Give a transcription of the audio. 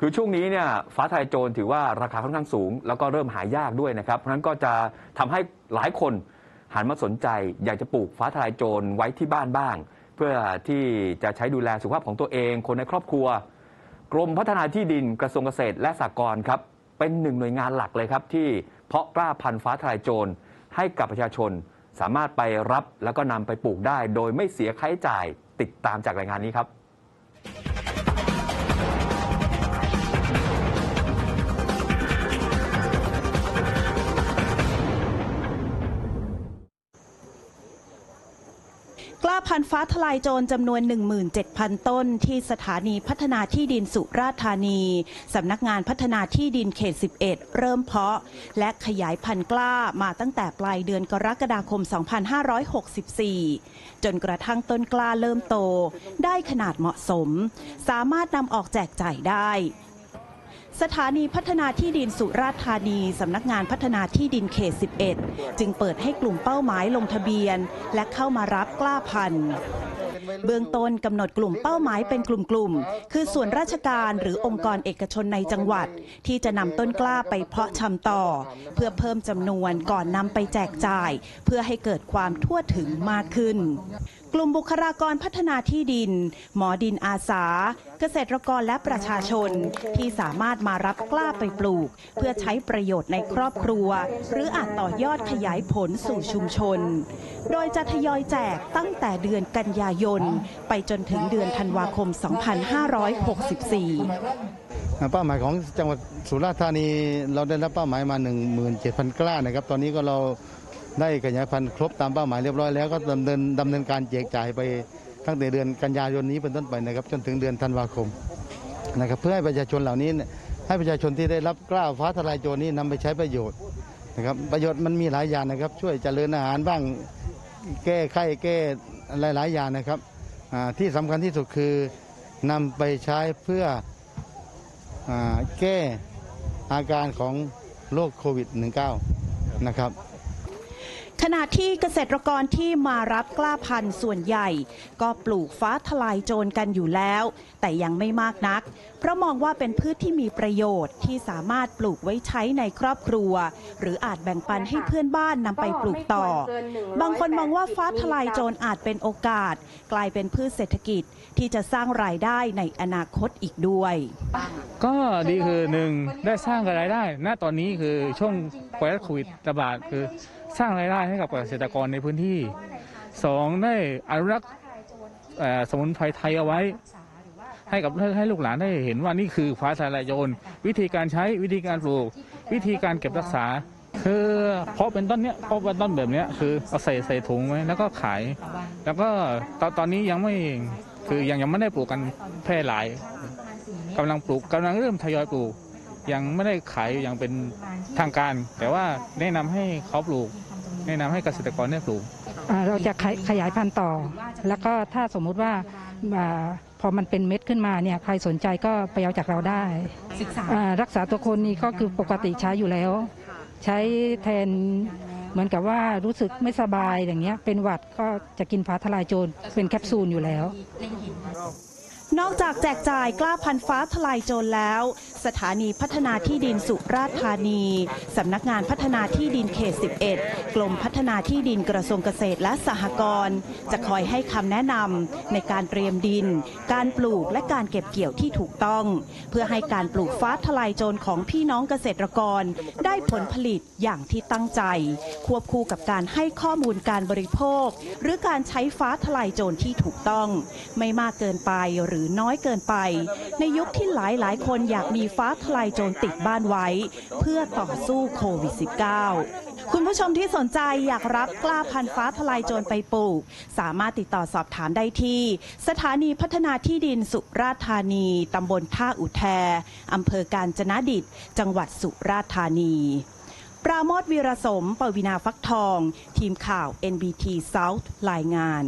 คือช่วงนี้เนี่ยฟ้าไทยโจรถือว่าราคาค่อนข้างสูง แล้วก็เริ่มหายากด้วยนะครับ เพราะฉะนั้นก็จะทำให้หลายคนหันมาสนใจ อยากจะปลูกฟ้าทลายโจรไว้ที่บ้านบ้าง เพื่อที่จะใช้ดูแลสุขภาพของตัวเอง คนในครอบครัว กรมพัฒนาที่ดินกระทรวงเกษตรและสหกรณ์ครับเป็นหนึ่งหน่วยงานหลักเลยครับ ที่เพาะกล้าพันธุ์ฟ้าทลายโจรให้กับประชาชน สามารถไปรับแล้วก็นำไปปลูกได้ โดยไม่เสียค่าใช้จ่ายติดตามจากรายงานนี้ครับ กล้าพันฟ้าทลายโจรจำนวน 17,000 ต้น ที่สถานีพัฒนาที่ดินสุราษฎร์ธานีสำนักงานพัฒนาที่ดินเขต 11 เริ่มเพาะ และขยายพันธุ์กล้ามาตั้งแต่ปลายเดือนกรกฎาคม 2564 จนกระทั่งต้นกล้าเริ่มโต ได้ขนาดเหมาะสม สามารถนำออกแจกจ่ายได้ สถานีพัฒนาที่ดินสุราษฎร์ธานีสำนักงานพัฒนาที่ดินเขต 11 จึงเปิดให้กลุ่มเป้าหมายลงทะเบียน และเข้ามารับกล้าพันธุ์เบื้องต้นกำหนดกลุ่มเป้าหมายเป็นกลุ่มๆ คือส่วนราชการหรือองค์กรเอกชนในจังหวัด ที่จะนำต้นกล้าไปเพาะชำต่อ เพื่อเพิ่มจำนวนก่อนนำไปแจกจ่าย เพื่อให้เกิดความทั่วถึงมากขึ้นกลุ่มบุคลากรพัฒนาที่ดิน หมอดินอาสา เกษตรกรและประชาชนที่สามารถมารับกล้าไปปลูก เพื่อใช้ประโยชน์ในครอบครัว หรืออาจต่อยอดขยายผลสู่ชุมชน โดยจะทยอยแจกตั้งแต่เดือนกันยายน ไปจนถึงเดือนธันวาคม 2564เป้าหมายของจังหวัดสุราษฎร์ธานีเราได้รับเป้าหมายมา 17,000 กล้านะครับ ตอนนี้ก็เรา ได้ขยายพันธุ์ครบตามเป้าหมายเรียบร้อยแล้วก็ดำเนินดำเนินการแจกจ่ายไปตั้งแต่เดือนกันยายนนี้เป็นต้นไปนะครับจนถึงเดือนธันวาคมนะครับเพื่อให้ประชาชนเหล่านี้ให้ประชาชนที่ได้รับกล้าฟ้าทลายโจรนี้นำไปใช้ประโยชน์นะครับประโยชน์มันมีหลายอย่างนะครับ ช่วยเจริญอาหารบ้างแก้ไข้แก้หลาย ๆ อย่างนะครับที่สำคัญที่สุดคือนำไปใช้เพื่ออแก้อาการของโรคโควิด -19 นะครับ ขณะที่เกษตรกรที่มารับกล้าพันธุ์ส่วนใหญ่ ก็ปลูกฟ้าทลายโจรกันอยู่แล้ว แต่ยังไม่มากนัก เพราะมองว่าเป็นพืชที่มีประโยชน์ที่สามารถปลูกไว้ใช้ในครอบครัว หรืออาจแบ่งปันให้เพื่อนบ้านนำไปปลูกต่อ บางคนมองว่าฟ้าทลายโจรอาจเป็นโอกาส กลายเป็นพืชเศรษฐกิจที่จะสร้างรายได้ในอนาคตอีกด้วย ก็ดีคือหนึ่งได้สร้างรายได้ ณตอนนี้คือช่วงไวรัสโควิดระบาดคือ สร้างรายได้ให้กับเกษตรกรในพื้นที่สองได้อนุรักษ์สมุนไพรไทยเอาไว้ ให้กับให้ลูกหลานได้เห็นว่านี่คือฟ้าทลายโจรวิธีการใช้วิธีการปลูก วิธีการเก็บรักษา คือเพราะเป็นต้นเนี้ยเพราะเป็นต้นแบบเนี้ยคือเอาใส่ใส่ถุงไว้แล้วก็ขาย แล้วก็ตอนตอนนี้ยังไม่คือยังยังไม่ได้ปลูกกันแพร่หลายกำลังปลูกกำลังเริ่มทยอยปลูก ยังไม่ได้ขายอย่างเป็นทางการ แต่ว่าแนะนำให้เขาปลูก แนะนำให้เกษตรกรได้ปลูกอ่าเราจะขยขยายพันธุ์ต่อ แล้วก็ถ้าสมมุติว่าอ่าพอมันเป็นเม็ดขึ้นมาเนี่ยใครสนใจก็ไปเอาจากเราได้อ่ารักษาตัวคนนี้ก็คือปกติใช้อยู่แล้ว ใช้แทนเหมือนกับว่ารู้สึกไม่สบายอย่างเงี้ยเป็นหวัดก็จะกินฟ้าทลายโจรเป็นแคปซูลอยู่แล้ว นอกจากแจกจ่ายกล้าพันฟ้าทลายโจรแล้ว สถานีพัฒนาที่ดินสุราษฎร์ธานี สำนักงานพัฒนาที่ดินเขต 11 กรมพัฒนาที่ดินกระทรวงเกษตรและสหกรณ์จะคอยให้คำแนะนำในการเตรียมดิน การปลูกและการเก็บเกี่ยวที่ถูกต้อง เพื่อให้การปลูกฟ้าทลายโจรของพี่น้องเกษตรกร ได้ผลผลิตอย่างที่ตั้งใจ ควบคู่กับการให้ข้อมูลการบริโภค หรือการใช้ฟ้าทลายโจรที่ถูกต้อง ไม่มากเกินไปหรือน้อยเกินไป ในยุคที่หลายหลายคนอยากมีฟ้าทลายโจรติดบ้านไว้ เพื่อต่อสู้โควิด -19 คุณผู้ชมที่สนใจอยากรับกล้าพันธุ์ฟ้าทลายโจรไปปลูก สามารถติดต่อสอบถามได้ที่ สถานีพัฒนาที่ดินสุราษฎร์ธานีตำบลท่าอุแทอำเภอกาญจนดิต จังหวัดสุราษฎร์ธานีปราโมทวีรสม ปวินาฟักทอง ทีมข่าว NBT South รายงาน